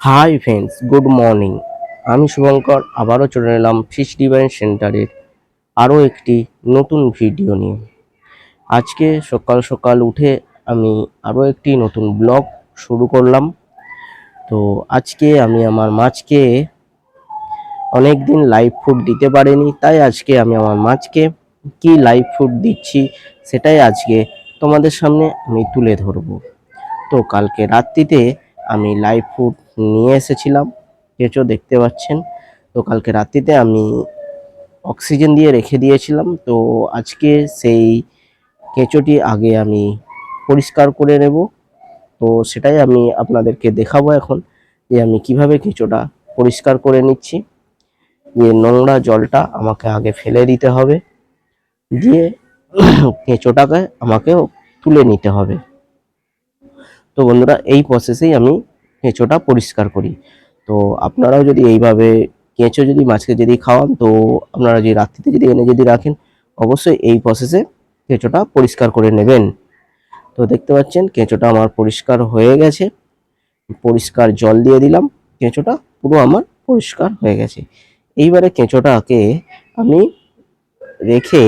Hi friends, good morning. আমি শুভঙ্কর, আবারও চলে এলাম ফিশ ডিভাইন সেন্টারের আরও একটি নতুন ভিডিও নিয়ে। আজকে সকাল সকাল উঠে আমি আরও একটি নতুন ব্লগ শুরু করলাম। তো আজকে আমি আমার মাছকে অনেক দিন লাইভ ফুড দিতে পারিনি, তাই আজকে আমি আমার মাছকে কি লাইভ ফুড দিচ্ছি সেটাই আজকে তোমাদের সামনে আমি তুলে ধরবো। তো কালকে রাত্রিতে আমি লাইভ ফুড নিয়ে এসেছিলাম। কেঁচো দেখতে পাচ্ছেন। তো কালকে রাত্রিতে আমি অক্সিজেন দিয়ে রেখে দিয়েছিলাম। তো আজকে সেই কেঁচোটি আগে আমি পরিষ্কার করে নেব। তো সেটাই আমি আপনাদেরকে দেখাবো এখন যে আমি কীভাবে কেঁচোটা পরিষ্কার করে নিচ্ছি। যে নোংরা জলটা আমাকে আগে ফেলে দিতে হবে। দিয়ে কেঁচোটাকে আমাকে তুলে নিতে হবে। তো বন্ধুরা, এই প্রসেসেই আমি কেঁচোটা পরিষ্কার করি। তো আপনারাও যদি এইভাবে কেঁচো যদি মাছকে যদি খাওয়ান, তো আপনারা যদি রাত্রিতে যদি এনে যদি রাখেন, অবশ্যই এই প্রসেসে কেঁচোটা পরিষ্কার করে নেবেন। তো দেখতে পাচ্ছেন, কেঁচোটা আমার পরিষ্কার হয়ে গেছে। পরিষ্কার জল দিয়ে দিলাম, কেঁচোটা পুরো আমার পরিষ্কার হয়ে গেছে। এইবারে কেঁচোটাকে আমি রেখে,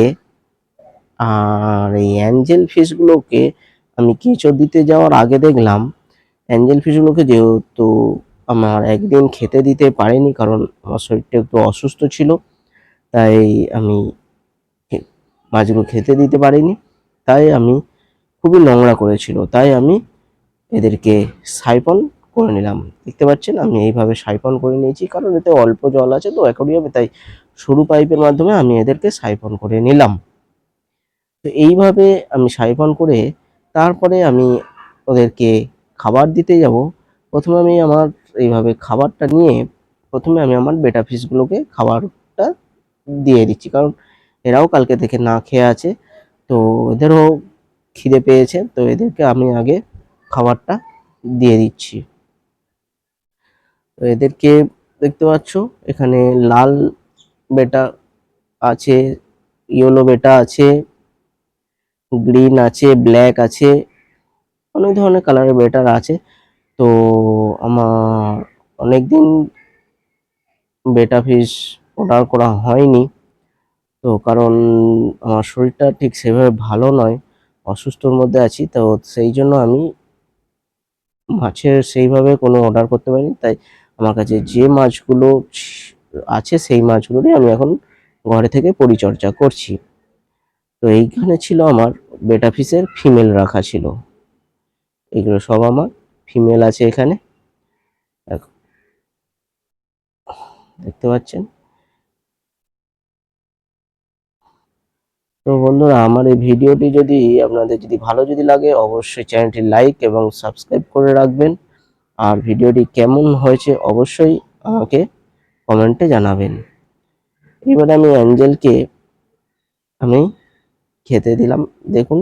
আর এই অ্যাঞ্জেল ফিশগুলোকে আমি কেঁচো দিতে যাওয়ার আগে দেখলাম, অ্যাঞ্জেল ফিশগুলোকে যেহেতু আমার একদিন খেতে দিতে পারিনি কারণ আমার শরীরটা একটু অসুস্থ ছিল, তাই আমি মাছগুলো খেতে দিতে পারিনি। তাই আমি খুবই নোংরা করেছিল, তাই আমি এদেরকে সাইপন করে নিলাম। দেখতে পাচ্ছেন, আমি এইভাবে সাইপন করে নিয়েছি কারণ এতে অল্প জল আছে তো অ্যাকোরিয়ামে, তাই সরু পাইপের মাধ্যমে আমি এদেরকে সাইপন করে নিলাম। তো এইভাবে আমি সাইপন করে তারপরে আমি ওদেরকে খাবার দিতে যাব। প্রথমে আমি আমার এইভাবে খাবারটা নিয়ে প্রথমে আমি আমার বেটা ফিশগুলোকে খাবারটা দিয়ে দিচ্ছি। কারণ এরাও কালকে থেকে না খেয়ে আছে, তো এদেরও খিদে পেয়েছে, তো এদেরকে আমি আগে খাবারটা দিয়ে দিচ্ছি। তো এদেরকে দেখতে পাচ্ছ, এখানে লাল বেটা আছে ইয়েলো বেটা আছে গ্রিন আছে ব্ল্যাক আছে, অনেক ধরনের কালারের বেটার আছে। তো আমার অনেক দিন বেটা ফিশ অর্ডার করা হয়নি। তো কারণ আমার শরীরটা ঠিক সেভাবে ভালো নয়, অসুস্থর মধ্যে আছি, তো সেই জন্য আমি মাছের সেইভাবে কোনো অর্ডার করতে পারিনি। তাই আমার কাছে যে মাছগুলো আছে, সেই মাছগুলোরই আমি এখন ঘরে থেকে পরিচর্যা করছি। তো এইখানে ছিল আমার বেটা ফিশের ফিমেল রাখা ছিল। এগুলো সব আমার ফিমেল আছে এখানে। দেখ- দেখতে পাচ্ছেন? তো বন্ধুরা, আমার এই ভিডিওটি যদি আপনাদের যদি ভালো যদি লাগে, অবশ্যই চ্যানেলটি লাইক এবং সাবস্ক্রাইব করে রাখবেন। আর ভিডিওটি কেমন হয়েছে, অবশ্যই আমাকে কমেন্টে জানাবেন। এবারে আমি অ্যাঞ্জেলকে আমি খেতে দিলাম। দেখুন,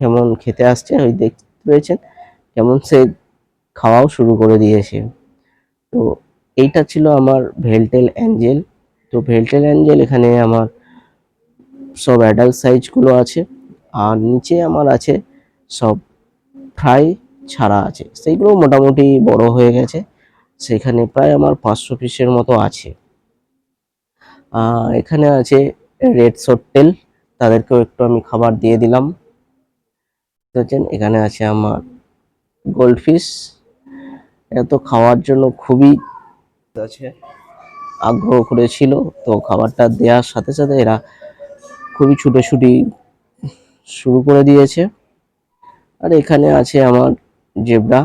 কেমন খেতে আসছে, ওই দেখতে পেয়েছেন কেমন সে খাওয়াও শুরু করে দিয়েছে। তো এইটা ছিল আমার ভেলটেল অ্যাঞ্জেল। তো ভেলটেল অ্যাঞ্জেল এখানে আমার সব অ্যাডাল্ট সাইজগুলো আছে। আর নিচে আমার আছে সব ফ্রাই ছাড়া আছে। সেইগুলো মোটামুটি বড় হয়ে গেছে। সেখানে প্রায় আমার পাঁচশো পিসের মতো আছে। এখানে আছে রেড সট্টেল তাদেরকেও একটু আমি খাবার দিয়ে দিলাম। দেখছেন, এখানে আছে আমার গোল্ডফিশ। এটা তো খাওয়ার জন্য খুবই আছে, আগ্রহ করেছিল। তো খাবারটা দেওয়ার সাথে সাথে এরা খুবই ছুটোছুটি শুরু করে দিয়েছে। আর এখানে আছে আমার জেব্রা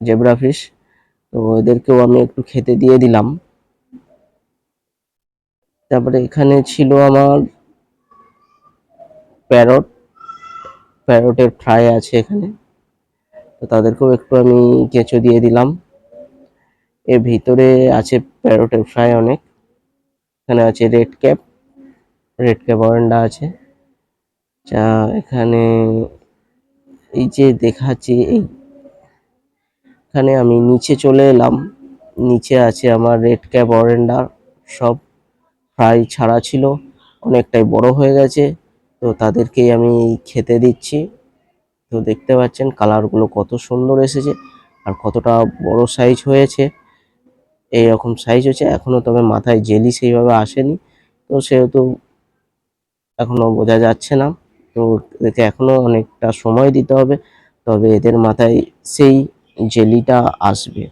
জেব্রা ফিশ। তো এদেরকেও আমি একটু খেতে দিয়ে দিলাম। তারপরে এখানে ছিল আমার প্যারট, প্যারটের ফ্রাই আছে এখানে। তো তাদেরকেও একটু আমি কেঁচো দিয়ে দিলাম। এর ভিতরে আছে প্যারটের ফ্রাই অনেক। এখানে আছে রেড ক্যাপ রেড ক্যাপ অরেন্ডা আছে। যা এখানে এই যে দেখাচ্ছি, এই এখানে আমি নিচে চলে এলাম। নিচে আছে আমার রেড ক্যাপ অরেন্ডার সব ফ্রাই ছাড়া ছিল। অনেকটাই বড় হয়ে গেছে। তো তাদেরকেই আমি খেতে দিচ্ছি। তো দেখতে পাচ্ছেন কালারগুলো কত সুন্দর এসেছে আর কতটা বড় সাইজ হয়েছে। এই রকম সাইজ হয়েছে, এখনও তবে মাথায় জেলি সেইভাবে আসেনি। তো সেহেতু এখনও বোঝা যাচ্ছে না। তো এদেরকে এখনও অনেকটা সময় দিতে হবে, তবে এদের মাথায় সেই জেলিটা আসবে।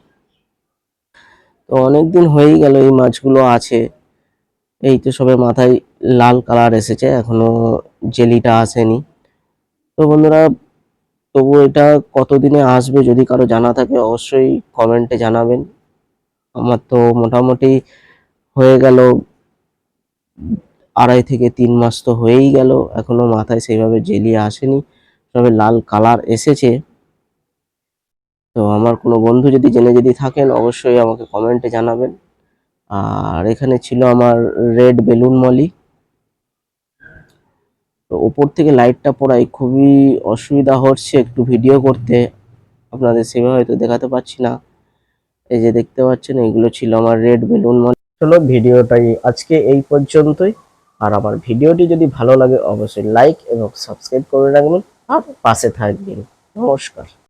তো অনেক দিন হয়েই গেল এই মাছগুলো আছে। এই তো সবে মাথায় লাল কালার এসেছে, এখনও জেলিটা আসেনি। তো বন্ধুরা, তবু এটা কতদিনে আসবে যদি কারও জানা থাকে অবশ্যই কমেন্টে জানাবেন। আমার তো মোটামুটি হয়ে গেল, আড়াই থেকে তিন মাস তো হয়েই গেল, এখনও মাথায় সেইভাবে জেলি আসেনি, তবে লাল কালার এসেছে। তো আমার কোনো বন্ধু যদি জেনে যদি থাকেন, অবশ্যই আমাকে কমেন্টে জানাবেন। আর এখানে ছিল আমার রেড বেলুন মলি। তো ওপর থেকে লাইটটা পড়ায় খুবই অসুবিধা হচ্ছে একটু ভিডিও করতে। আপনাদের সেভাবে হয়তো দেখাতে পারছি না। এই যে দেখতে পাচ্ছেন এইগুলো ছিল আমার রেড বেলুন মানে চলো ভিডিওটাই আজকে এই পর্যন্তই। আর আমার ভিডিওটি যদি ভালো লাগে, অবশ্যই লাইক এবং সাবস্ক্রাইব করে রাখবেন। আর পাশে থাকবেন। নমস্কার।